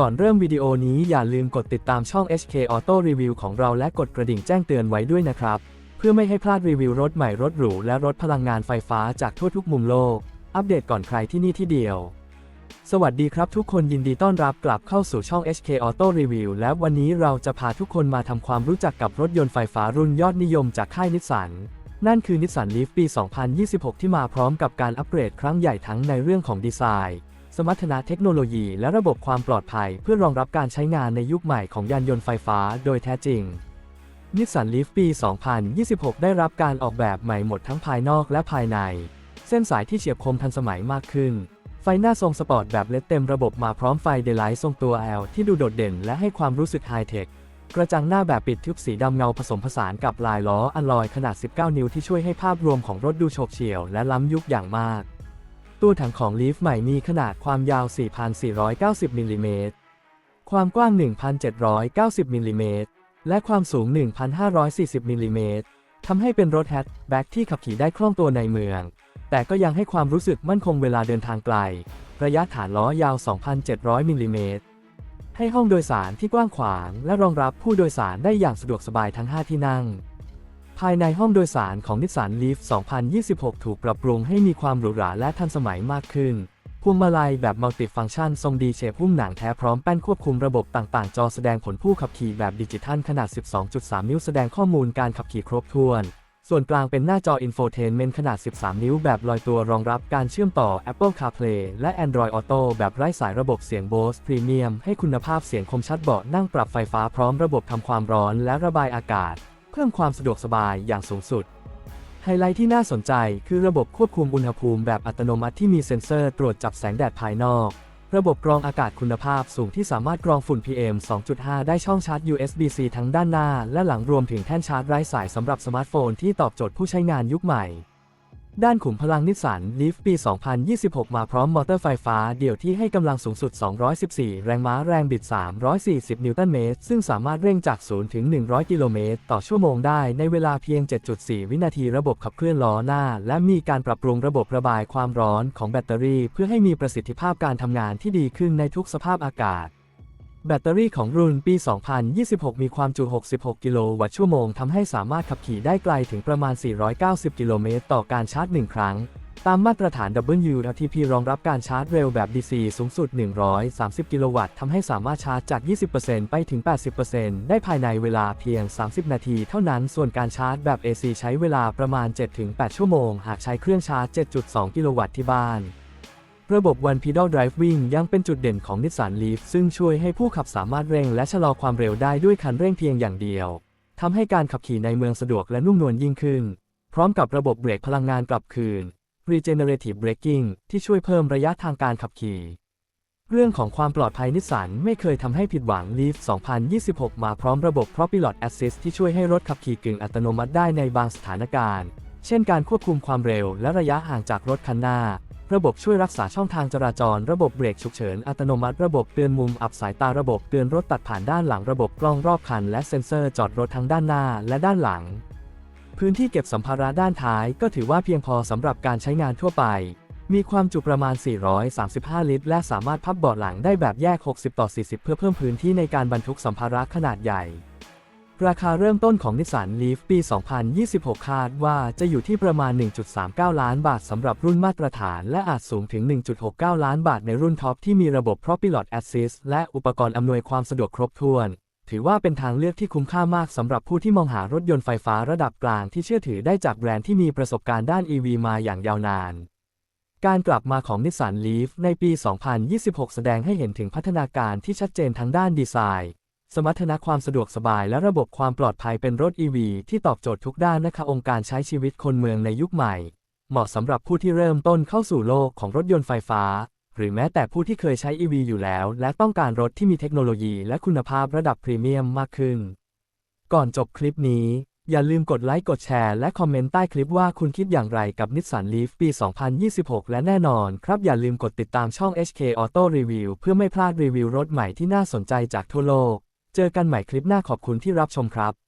ก่อนเริ่มวิดีโอนี้อย่าลืมกดติดตามช่อง HK Auto Review ของเราและกดกระดิ่งแจ้งเตือนไว้ด้วยนะครับ เพื่อไม่ให้พลาดรีวิวรถใหม่รถหรูและรถพลังงานไฟฟ้าจากทั่วทุกมุมโลก อัปเดตก่อนใครที่นี่ที่เดียว สวัสดีครับทุกคนยินดีต้อนรับกลับเข้าสู่ช่อง HK Auto Review และวันนี้เราจะพาทุกคนมาทำความรู้จักกับรถยนต์ไฟฟ้ารุ่นยอดนิยมจากค่ายนิสสันนั่นคือนิสสันลีฟปี 2026 ที่มาพร้อมกับการอัปเกรดครั้งใหญ่ทั้งในเรื่องของดีไซน์ สมรรถนะเทคโนโลยีและระบบความปลอดภัยเพื่อรองรับการใช้งานในยุคใหม่ของยานยนต์ไฟฟ้าโดยแท้จริงนิสสันลีฟปี 2026 ได้รับการออกแบบใหม่หมดทั้งภายนอกและภายใน เส้นสายที่เฉียบคมทันสมัยมากขึ้น ไฟหน้าทรงสปอร์ตแบบเลดเต็มระบบมาพร้อมไฟเดย์ไลท์ทรงตัว L ที่ดูโดดเด่นและให้ความรู้สึกไฮเทค กระจังหน้าแบบปิดทึบสีดำเงาผสมผสานกับลายล้ออัลลอยขนาด 19 นิ้วที่ช่วยให้ภาพรวมของรถดูโฉบเฉี่ยวและล้ำยุคอย่างมาก ตัวถังของลีฟใหม่มีขนาดความยาว 4,490มิลลิเมตร ความกว้าง 1,790มิลลิเมตร และความสูง 1,540มิลลิเมตรทำให้เป็นรถแฮชแบ็กที่ขับขี่ได้คล่องตัวในเมือง แต่ก็ยังให้ความรู้สึกมั่นคงเวลาเดินทางไกล ระยะฐานล้อยาว 2,700มิลลิเมตร ให้ห้องโดยสารที่กว้างขวาง และรองรับผู้โดยสารได้อย่างสะดวกสบายทั้ง 5 ที่นั่ง ภายในห้องโดยสารของนิสสันลีฟ 2026 ถูกปรับปรุงให้มีความหรูหราและทันสมัยมากขึ้น พวงมาลัยแบบมัลติฟังก์ชันทรงดีเชฟหุ้มหนังแท้พร้อมแป้นควบคุมระบบต่างๆ จอแสดงผลผู้ขับขี่แบบดิจิทัลขนาด 12.3 นิ้วแสดงข้อมูลการขับขี่ครบถ้วน ส่วนกลางเป็นหน้าจออินโฟเทนเมนต์ขนาด 13 นิ้วแบบลอยตัวรองรับการเชื่อมต่อ Apple CarPlay และ Android Auto แบบไร้สายระบบเสียง Bose Premium ให้คุณภาพเสียงคมชัดเบาะนั่งปรับไฟฟ้าพร้อมระบบทำความร้อนและระบายอากาศ พิ่มความสะดวกสบายอย่างสูงสุด ไฮไลท์ที่น่าสนใจคือระบบควบคุมอุณหภูมิแบบอัตโนมัติที่มีเซ็นเซอร์ตรวจจับแสงแดดภายนอก ระบบกรองอากาศคุณภาพสูงที่สามารถกรองฝุ่น PM 2.5 ได้ช่องชาร์จ USB-C ทั้งด้านหน้า และหลังรวมถึงแท่นชาร์จไร้สายสำหรับสมาร์ทโฟนที่ตอบโจทย์ผู้ใช้งานยุคใหม่ ด้านขุมพลังนิสสันลีฟปี 2026 มาพร้อมมอเตอร์ไฟฟ้าเดี่ยวที่ให้กำลังสูงสุด 214 แรงม้าแรงบิด 340 นิวตันเมตร ซึ่งสามารถเร่งจาก 0 ถึง 100 กิโลเมตร ต่อชั่วโมงได้ในเวลาเพียง 7.4 วินาทีระบบขับเคลื่อนล้อหน้า และมีการปรับปรุงระบบระบายความร้อนของแบตเตอรี่ เพื่อให้มีประสิทธิภาพการทำงานที่ดีขึ้นในทุกสภาพอากาศ แบตเตอรี่ของรุ่นปี 2026 มีความจุ 66 กิโลวัตต์ชั่วโมงทำให้สามารถขับขี่ได้ไกลถึงประมาณ 490 กิโลเมตรต่อการชาร์จ 1 ครั้ง ตามมาตรฐาน WLTP รองรับการชาร์จเร็วแบบ DC สูงสุด 130 กิโลวัตต์ทำให้สามารถชาร์จจาก 20%ไปถึง 80%ได้ภายในเวลาเพียง 30 นาทีเท่านั้น ส่วนการชาร์จแบบ AC ใช้เวลาประมาณ 7-8 ชั่วโมง หากใช้เครื่องชาร์จ 7.2 กิโลวัตต์ที่บ้าน ระบบ One Pedal Driving ยังเป็นจุดเด่นของ Nissan Leaf ซึ่งช่วยให้ผู้ขับสามารถเร่งและชะลอความเร็วได้ด้วยคันเร่งเพียงอย่างเดียวทำให้การขับขี่ในเมืองสะดวกและนุ่มนวลยิ่งขึ้น พร้อมกับระบบเบรกพลังงานกลับคืน Regenerative Braking ที่ช่วยเพิ่มระยะทางการขับขี่ เรื่องของความปลอดภัยนิสสันไม่เคยทำให้ผิดหวัง Leaf 2026 มาพร้อมระบบ Propilot Assist ที่ช่วยให้รถขับขี่กึ่งอัตโนมัติได้ในบางสถานการณ์ เช่นการควบคุมความเร็วและระยะห่างจากรถคันหน้า ระบบช่วยรักษาช่องทางจราจร ระบบเบรกฉุกเฉิน อัตโนมัติ ระบบเตือนมุมอับสายตา ระบบเตือนรถตัดผ่านด้านหลัง ระบบกล้องรอบคัน และเซ็นเซอร์จอดรถทั้งด้านหน้าและด้านหลัง พื้นที่เก็บสัมภาระด้านท้ายก็ถือว่าเพียงพอสำหรับการใช้งานทั่วไป มีความจุประมาณ 435 ลิตร และสามารถพับเบาะหลังได้แบบแยก 60 ต่อ 40 เพื่อเพิ่มพื้นที่ในการบรรทุกสัมภาระขนาดใหญ่ ราคาเริ่มต้นของนิสสันลีฟปี 2026 คาดว่าจะอยู่ที่ประมาณ 1.39 ล้านบาทสำหรับรุ่นมาตรฐาน และอาจสูงถึง 1.69 ล้านบาทในรุ่นท็อปที่มีระบบ Propilot Assist และอุปกรณ์อำนวยความสะดวกครบถ้วน ถือว่าเป็นทางเลือกที่คุ้มค่ามากสำหรับผู้ที่มองหารถยนต์ไฟฟ้าระดับกลางที่เชื่อถือได้จากแบรนด์ที่มีประสบการณ์ด้าน EV มาอย่างยาวนานการกลับมาของ Nissan Leaf ในปี 2026 แสดงให้เห็นถึงพัฒนาการที่ชัดเจนทั้งด้านดีไซน์ สมรรถนะความสะดวกสบายและระบบความปลอดภัยเป็นรถ EV ที่ตอบโจทย์ทุกด้านนะคะองค์การใช้ชีวิตคนเมืองในยุคใหม่ เหมาะสำหรับผู้ที่เริ่มต้นเข้าสู่โลกของรถยนต์ไฟฟ้า หรือแม้แต่ผู้ที่เคยใช้ EV อยู่แล้ว และต้องการรถที่มีเทคโนโลยีและคุณภาพระดับพรีเมียมมากขึ้น ก่อนจบคลิปนี้ อย่าลืมกดไลค์กดแชร์และคอมเมนต์ใต้คลิปว่าคุณคิดอย่างไรกับ Nissan Leaf ปี 2026 และแน่นอนครับอย่าลืมกดติดตามช่อง HK Auto Review เพื่อไม่พลาดรีวิวรถใหม่ที่น่าสนใจจากทั่วโลก เจอกันใหม่คลิปหน้าขอบคุณที่รับชมครับ